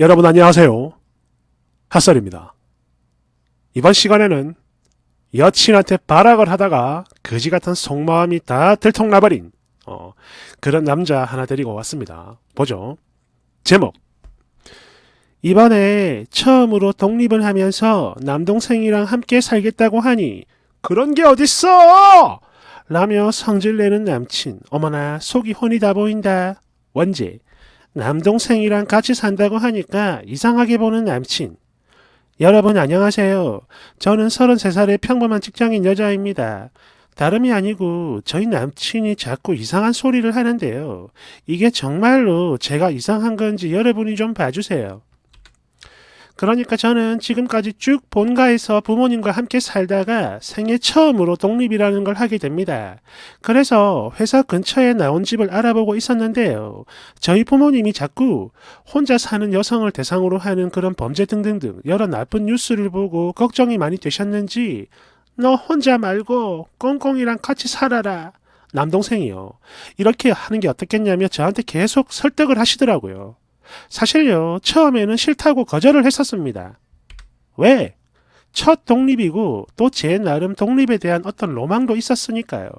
여러분 안녕하세요. 핫설입니다. 이번 시간에는 여친한테 발악을 하다가 거지 같은 속마음이 다 들통나버린 어, 그런 남자 하나 데리고 왔습니다. 보죠. 제목 이번에 처음으로 독립을 하면서 남동생이랑 함께 살겠다고 하니 그런 게 어딨어! 라며 성질내는 남친. 어머나 속이 혼이 다 보인다. 원제 남동생이랑 같이 산다고 하니까 이상하게 보는 남친. 여러분 안녕하세요. 저는 33살의 평범한 직장인 여자입니다. 다름이 아니고 저희 남친이 자꾸 이상한 소리를 하는데요. 이게 정말로 제가 이상한 건지 여러분이 좀 봐주세요. 그러니까 저는 지금까지 쭉 본가에서 부모님과 함께 살다가 생애 처음으로 독립이라는 걸 하게 됩니다. 그래서 회사 근처에 나온 집을 알아보고 있었는데요. 저희 부모님이 자꾸 혼자 사는 여성을 대상으로 하는 그런 범죄 등등등 여러 나쁜 뉴스를 보고 걱정이 많이 되셨는지 너 혼자 말고 꽁꽁이랑 같이 살아라. 남동생이요. 이렇게 하는 게 어떻겠냐며 저한테 계속 설득을 하시더라고요. 사실요, 처음에는 싫다고 거절을 했었습니다. 왜? 첫 독립이고 또 제 나름 독립에 대한 어떤 로망도 있었으니까요.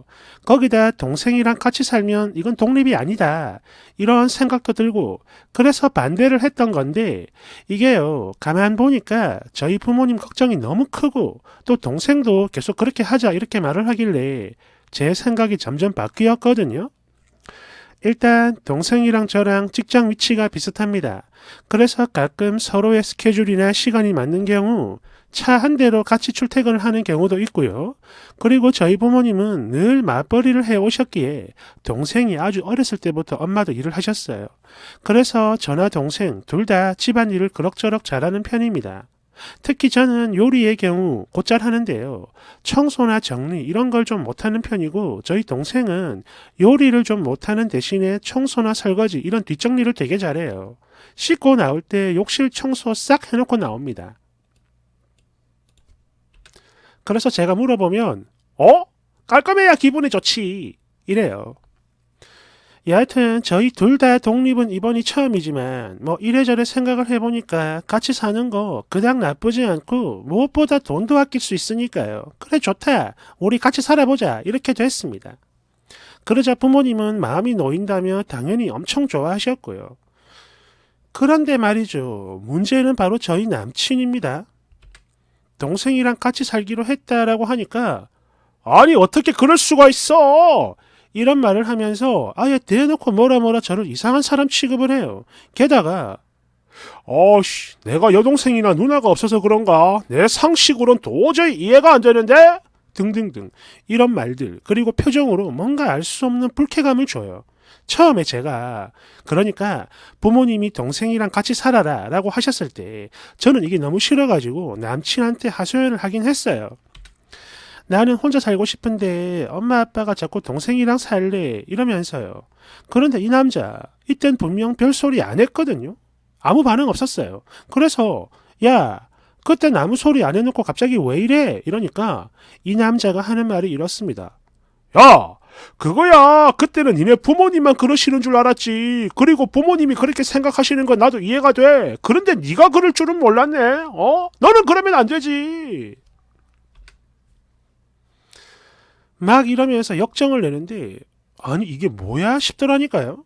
거기다 동생이랑 같이 살면 이건 독립이 아니다. 이런 생각도 들고 그래서 반대를 했던 건데 이게요. 가만 보니까 저희 부모님 걱정이 너무 크고 또 동생도 계속 그렇게 하자 이렇게 말을 하길래 제 생각이 점점 바뀌었거든요. 일단 동생이랑 저랑 직장 위치가 비슷합니다. 그래서 가끔 서로의 스케줄이나 시간이 맞는 경우 차 한 대로 같이 출퇴근을 하는 경우도 있고요. 그리고 저희 부모님은 늘 맞벌이를 해 오셨기에 동생이 아주 어렸을 때부터 엄마도 일을 하셨어요. 그래서 저나 동생 둘 다 집안일을 그럭저럭 잘하는 편입니다. 특히 저는 요리의 경우 곧잘 하는데요. 청소나 정리 이런 걸 좀 못하는 편이고 저희 동생은 요리를 좀 못하는 대신에 청소나 설거지 이런 뒷정리를 되게 잘해요. 씻고 나올 때 욕실 청소 싹 해놓고 나옵니다. 그래서 제가 물어보면 어? 깔끔해야 기분이 좋지 이래요. 여하튼 저희 둘 다 독립은 이번이 처음이지만 뭐 이래저래 생각을 해보니까 같이 사는 거 그닥 나쁘지 않고 무엇보다 돈도 아낄 수 있으니까요. 그래 좋다. 우리 같이 살아보자. 이렇게 됐습니다. 그러자 부모님은 마음이 놓인다며 당연히 엄청 좋아하셨고요. 그런데 말이죠. 문제는 바로 저희 남친입니다. 동생이랑 같이 살기로 했다라고 하니까 아니 어떻게 그럴 수가 있어? 이런 말을 하면서 아예 대놓고 뭐라 뭐라 저를 이상한 사람 취급을 해요. 게다가 어씨 내가 여동생이나 누나가 없어서 그런가 내 상식으론 도저히 이해가 안 되는데 등등등 이런 말들 그리고 표정으로 뭔가 알 수 없는 불쾌감을 줘요. 처음에 제가 그러니까 부모님이 동생이랑 같이 살아라 라고 하셨을 때 저는 이게 너무 싫어가지고 남친한테 하소연을 하긴 했어요. 나는 혼자 살고 싶은데 엄마 아빠가 자꾸 동생이랑 살래 이러면서요. 그런데 이 남자 이땐 분명 별소리 안 했거든요. 아무 반응 없었어요. 그래서 야 그땐 아무 소리 안 해놓고 갑자기 왜 이래 이러니까 이 남자가 하는 말이 이렇습니다. 야 그거야 그때는 니네 부모님만 그러시는 줄 알았지 그리고 부모님이 그렇게 생각하시는 건 나도 이해가 돼 그런데 네가 그럴 줄은 몰랐네 어 너는 그러면 안 되지 막 이러면서 역정을 내는데 아니 이게 뭐야 싶더라니까요.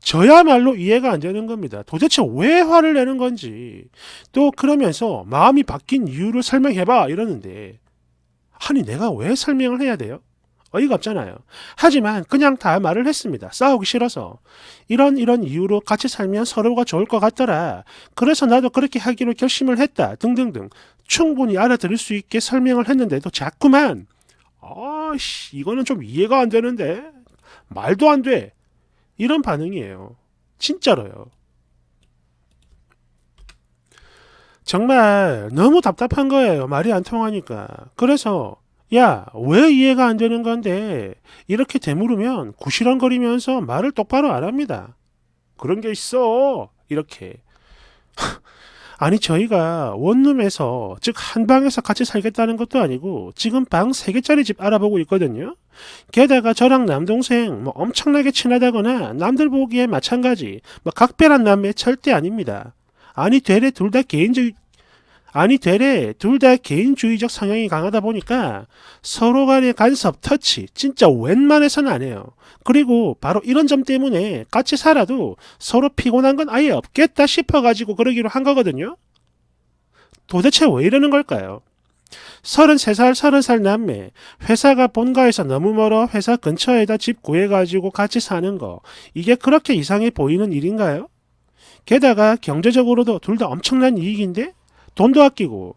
저야말로 이해가 안 되는 겁니다. 도대체 왜 화를 내는 건지. 또 그러면서 마음이 바뀐 이유를 설명해봐 이러는데 아니 내가 왜 설명을 해야 돼요? 어이가 없잖아요. 하지만 그냥 다 말을 했습니다. 싸우기 싫어서. 이런 이런 이유로 같이 살면 서로가 좋을 것 같더라. 그래서 나도 그렇게 하기로 결심을 했다. 등등등. 충분히 알아들을 수 있게 설명을 했는데도 자꾸만 아씨 이거는 좀 이해가 안 되는데 말도 안 돼. 이런 반응이에요. 진짜로요. 정말 너무 답답한 거예요. 말이 안 통하니까. 그래서 야, 왜 이해가 안 되는 건데 이렇게 되물으면 구시렁거리면서 말을 똑바로 안 합니다. 그런 게 있어. 이렇게. 아니 저희가 원룸에서 즉 한 방에서 같이 살겠다는 것도 아니고 지금 방 3개짜리 집 알아보고 있거든요. 게다가 저랑 남동생 뭐 엄청나게 친하다거나 남들 보기에 마찬가지 뭐 각별한 남매 절대 아닙니다. 아니 되레 둘 다 개인주의 아니 되레 둘 다 개인주의적 성향이 강하다 보니까 서로 간의 간섭, 터치 진짜 웬만해서는 안 해요. 그리고 바로 이런 점 때문에 같이 살아도 서로 피곤한 건 아예 없겠다 싶어가지고 그러기로 한 거거든요. 도대체 왜 이러는 걸까요? 33살, 30살 남매. 회사가 본가에서 너무 멀어 회사 근처에다 집 구해가지고 같이 사는 거. 이게 그렇게 이상해 보이는 일인가요? 게다가 경제적으로도 둘 다 엄청난 이익인데? 돈도 아끼고.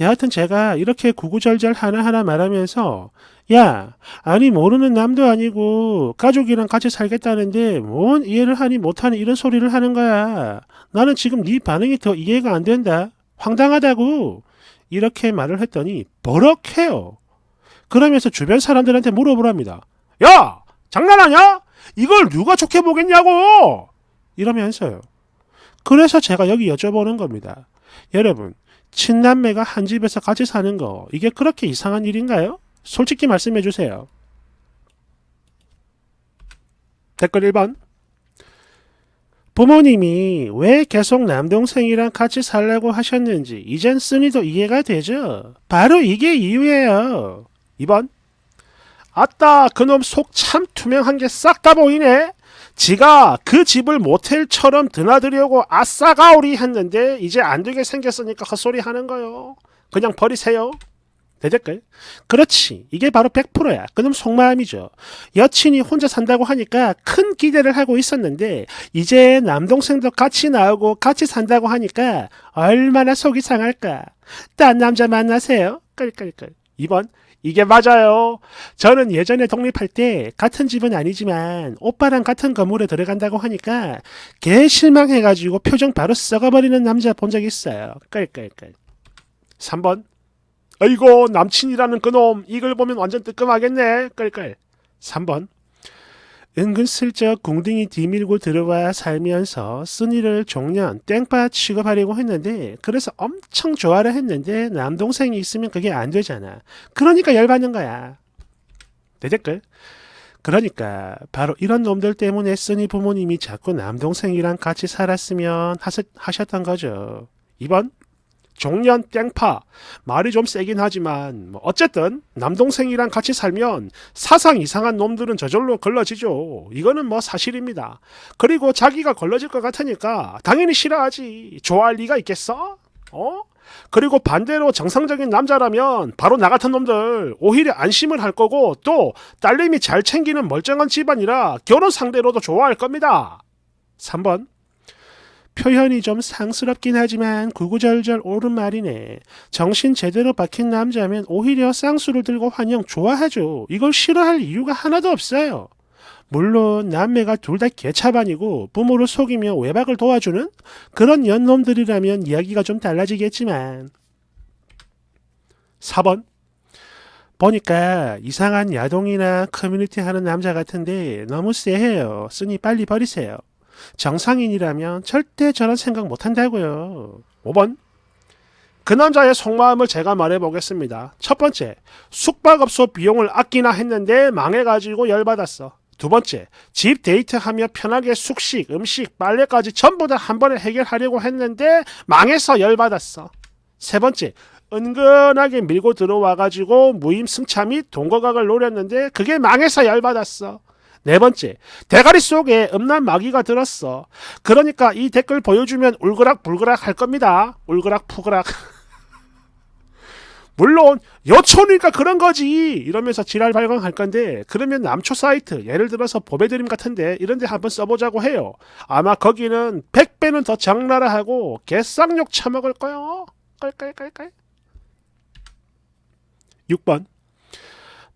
여하튼 제가 이렇게 구구절절 하나하나 말하면서 야, 아니 모르는 남도 아니고 가족이랑 같이 살겠다는데 뭔 이해를 하니 못하는 이런 소리를 하는 거야. 나는 지금 네 반응이 더 이해가 안 된다. 황당하다고. 이렇게 말을 했더니 버럭해요. 그러면서 주변 사람들한테 물어보랍니다. 야! 장난하냐? 이걸 누가 좋게 보겠냐고! 이러면서요. 그래서 제가 여기 여쭤보는 겁니다. 여러분, 친남매가 한 집에서 같이 사는 거, 이게 그렇게 이상한 일인가요? 솔직히 말씀해 주세요. 댓글 1번. 부모님이 왜 계속 남동생이랑 같이 살라고 하셨는지 이젠 쓰니도 이해가 되죠? 바로 이게 이유예요. 2번. 아따 그놈 속 참 투명한 게 싹 다 보이네. 지가 그 집을 모텔처럼 드나들려고 아싸가오리 했는데 이제 안 되게 생겼으니까 헛소리 하는 거요. 그냥 버리세요. 대댓글. 그렇지. 이게 바로 100%야. 그놈 속마음이죠. 여친이 혼자 산다고 하니까 큰 기대를 하고 있었는데 이제 남동생도 같이 나오고 같이 산다고 하니까 얼마나 속이 상할까. 딴 남자 만나세요. 끌끌끌. 2번. 이게 맞아요. 저는 예전에 독립할 때 같은 집은 아니지만 오빠랑 같은 건물에 들어간다고 하니까 개 실망해가지고 표정 바로 썩어버리는 남자 본 적 있어요. 끌끌끌. 3번. 아이고 남친이라는 그놈 이걸 보면 완전 뜨끔하겠네. 끌끌. 3번. 은근슬쩍 궁둥이 뒤밀고 들어와 살면서 순이를 종년 땡파 취급하려고 했는데 그래서 엄청 좋아를 했는데 남동생이 있으면 그게 안 되잖아. 그러니까 열받는 거야. 내 댓글. 그러니까 바로 이런 놈들 때문에 쓰니 부모님이 자꾸 남동생이랑 같이 살았으면 하셨, 하셨던 거죠. 2번. 종년 땡파 말이 좀 세긴 하지만 뭐 어쨌든 남동생이랑 같이 살면 사상 이상한 놈들은 저절로 걸러지죠. 이거는 뭐 사실입니다. 그리고 자기가 걸러질 것 같으니까 당연히 싫어하지. 좋아할 리가 있겠어? 어? 그리고 반대로 정상적인 남자라면 바로 나 같은 놈들 오히려 안심을 할 거고 또 딸내미 잘 챙기는 멀쩡한 집안이라 결혼 상대로도 좋아할 겁니다. 3번 표현이 좀 상스럽긴 하지만 구구절절 옳은 말이네. 정신 제대로 박힌 남자면 오히려 쌍수를 들고 환영 좋아하죠. 이걸 싫어할 이유가 하나도 없어요. 물론 남매가 둘 다 개차반이고 부모를 속이며 외박을 도와주는 그런 연놈들이라면 이야기가 좀 달라지겠지만 4번 보니까 이상한 야동이나 커뮤니티 하는 남자 같은데 너무 쎄해요. 쓰니 빨리 버리세요. 정상인이라면 절대 저런 생각 못 한다고요. 5번. 그 남자의 속마음을 제가 말해보겠습니다. 첫 번째, 숙박업소 비용을 아끼나 했는데 망해가지고 열받았어. 두 번째, 집 데이트하며 편하게 숙식, 음식, 빨래까지 전부 다 한 번에 해결하려고 했는데 망해서 열받았어. 세 번째, 은근하게 밀고 들어와가지고 무임승차 및 동거각을 노렸는데 그게 망해서 열받았어. 네 번째, 대가리 속에 음란 마귀가 들었어. 그러니까 이 댓글 보여주면 울그락불그락 할 겁니다. 울그락푸그락. 물론 여초니까 그런 거지 이러면서 지랄 발광할 건데 그러면 남초 사이트 예를 들어서 보배드림 같은데 이런 데 한번 써보자고 해요 아마 거기는 100배는 더 적나라 하고 개쌍욕 처먹을 거요 깔깔깔깔 6번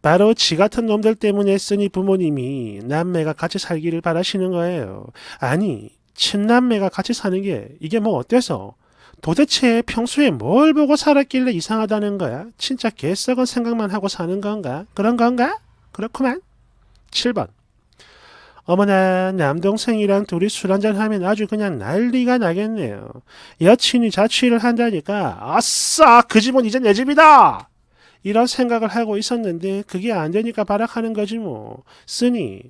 바로 지 같은 놈들 때문에 쓰니 부모님이 남매가 같이 살기를 바라시는 거예요. 아니, 친남매가 같이 사는 게 이게 뭐 어때서? 도대체 평소에 뭘 보고 살았길래 이상하다는 거야? 진짜 개썩은 생각만 하고 사는 건가? 그런 건가? 그렇구만. 7번. 어머나 남동생이랑 둘이 술 한잔 하면 아주 그냥 난리가 나겠네요. 여친이 자취를 한다니까 아싸 그 집은 이제 내 집이다. 이런 생각을 하고 있었는데 그게 안 되니까 발악하는 거지 뭐. 쓰니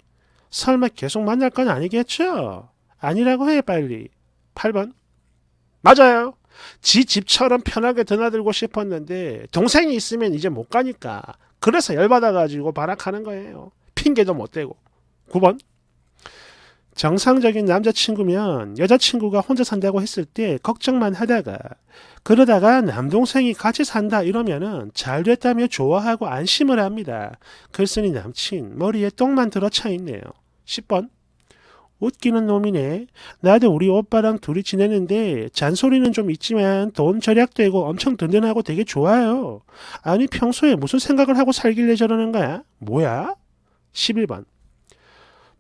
설마 계속 만날 건 아니겠죠? 아니라고 해 빨리. 8번. 맞아요. 지 집처럼 편하게 드나들고 싶었는데 동생이 있으면 이제 못 가니까 그래서 열받아가지고 발악하는 거예요. 핑계도 못 대고. 9번. 정상적인 남자친구면 여자친구가 혼자 산다고 했을 때 걱정만 하다가 그러다가 남동생이 같이 산다 이러면은 잘 됐다며 좋아하고 안심을 합니다. 글쓴이 남친 머리에 똥만 들어 차 있네요. 10번. 웃기는 놈이네. 나도 우리 오빠랑 둘이 지내는데 잔소리는 좀 있지만 돈 절약되고 엄청 든든하고 되게 좋아요. 아니 평소에 무슨 생각을 하고 살길래 저러는 거야? 뭐야? 11번.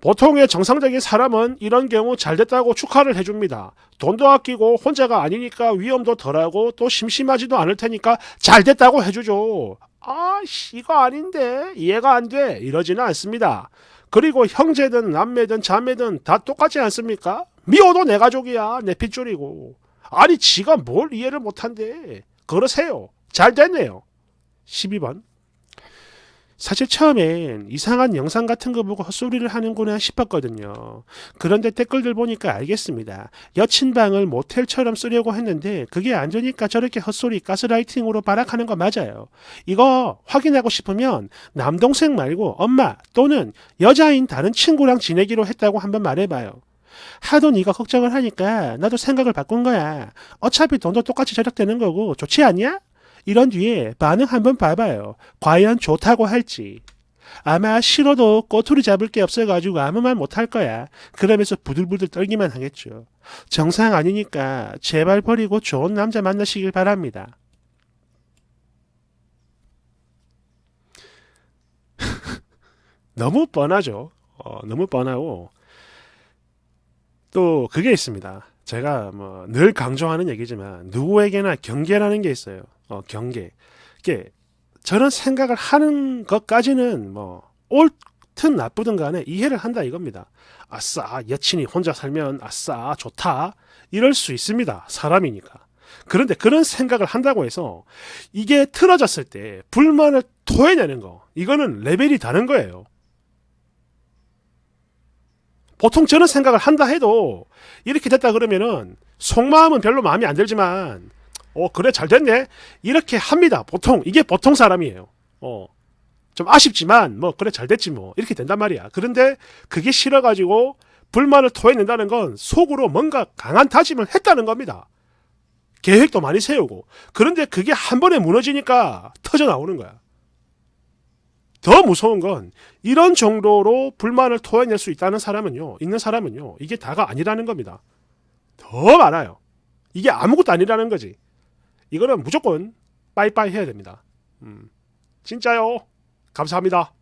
보통의 정상적인 사람은 이런 경우 잘 됐다고 축하를 해줍니다. 돈도 아끼고 혼자가 아니니까 위험도 덜하고 또 심심하지도 않을 테니까 잘 됐다고 해주죠. 아씨 이거 아닌데 이해가 안 돼 이러지는 않습니다. 그리고 형제든 남매든 자매든 다 똑같지 않습니까? 미워도 내 가족이야 내 핏줄이고 아니 지가 뭘 이해를 못한대 그러세요 잘 됐네요 12번 사실 처음엔 이상한 영상 같은 거 보고 헛소리를 하는구나 싶었거든요. 그런데 댓글들 보니까 알겠습니다. 여친 방을 모텔처럼 쓰려고 했는데 그게 안 되니까 저렇게 헛소리 가스라이팅으로 발악하는 거 맞아요. 이거 확인하고 싶으면 남동생 말고 엄마 또는 여자인 다른 친구랑 지내기로 했다고 한번 말해봐요. 하도 네가 걱정을 하니까 나도 생각을 바꾼 거야. 어차피 돈도 똑같이 절약되는 거고 좋지 않냐? 이런 뒤에 반응 한번 봐봐요. 과연 좋다고 할지. 아마 싫어도 꼬투리 잡을 게 없어가지고 아무 말 못할 거야. 그러면서 부들부들 떨기만 하겠죠. 정상 아니니까 제발 버리고 좋은 남자 만나시길 바랍니다. 너무 뻔하죠. 어, 너무 뻔하고 또 그게 있습니다. 제가 뭐 늘 강조하는 얘기지만 누구에게나 경계라는 게 있어요. 어, 경계. 이게 저런 생각을 하는 것까지는 뭐 옳든 나쁘든 간에 이해를 한다 이겁니다. 아싸 여친이 혼자 살면 아싸 좋다 이럴 수 있습니다. 사람이니까. 그런데 그런 생각을 한다고 해서 이게 틀어졌을 때 불만을 토해내는 거 이거는 레벨이 다른 거예요. 보통 저런 생각을 한다 해도 이렇게 됐다 그러면은 속마음은 별로 마음에 안 들지만 어 그래 잘 됐네. 이렇게 합니다. 보통 이게 보통 사람이에요. 어 좀 아쉽지만 뭐 그래 잘 됐지 뭐. 이렇게 된단 말이야. 그런데 그게 싫어가지고 불만을 토해낸다는 건 속으로 뭔가 강한 다짐을 했다는 겁니다. 계획도 많이 세우고. 그런데 그게 한 번에 무너지니까 터져 나오는 거야. 더 무서운 건 이런 정도로 불만을 토해낼 수 있다는 사람은요, 있는 사람은요, 이게 다가 아니라는 겁니다. 더 많아요. 이게 아무것도 아니라는 거지. 이거는 무조건 빠이빠이 해야 됩니다. 음, 진짜요. 감사합니다.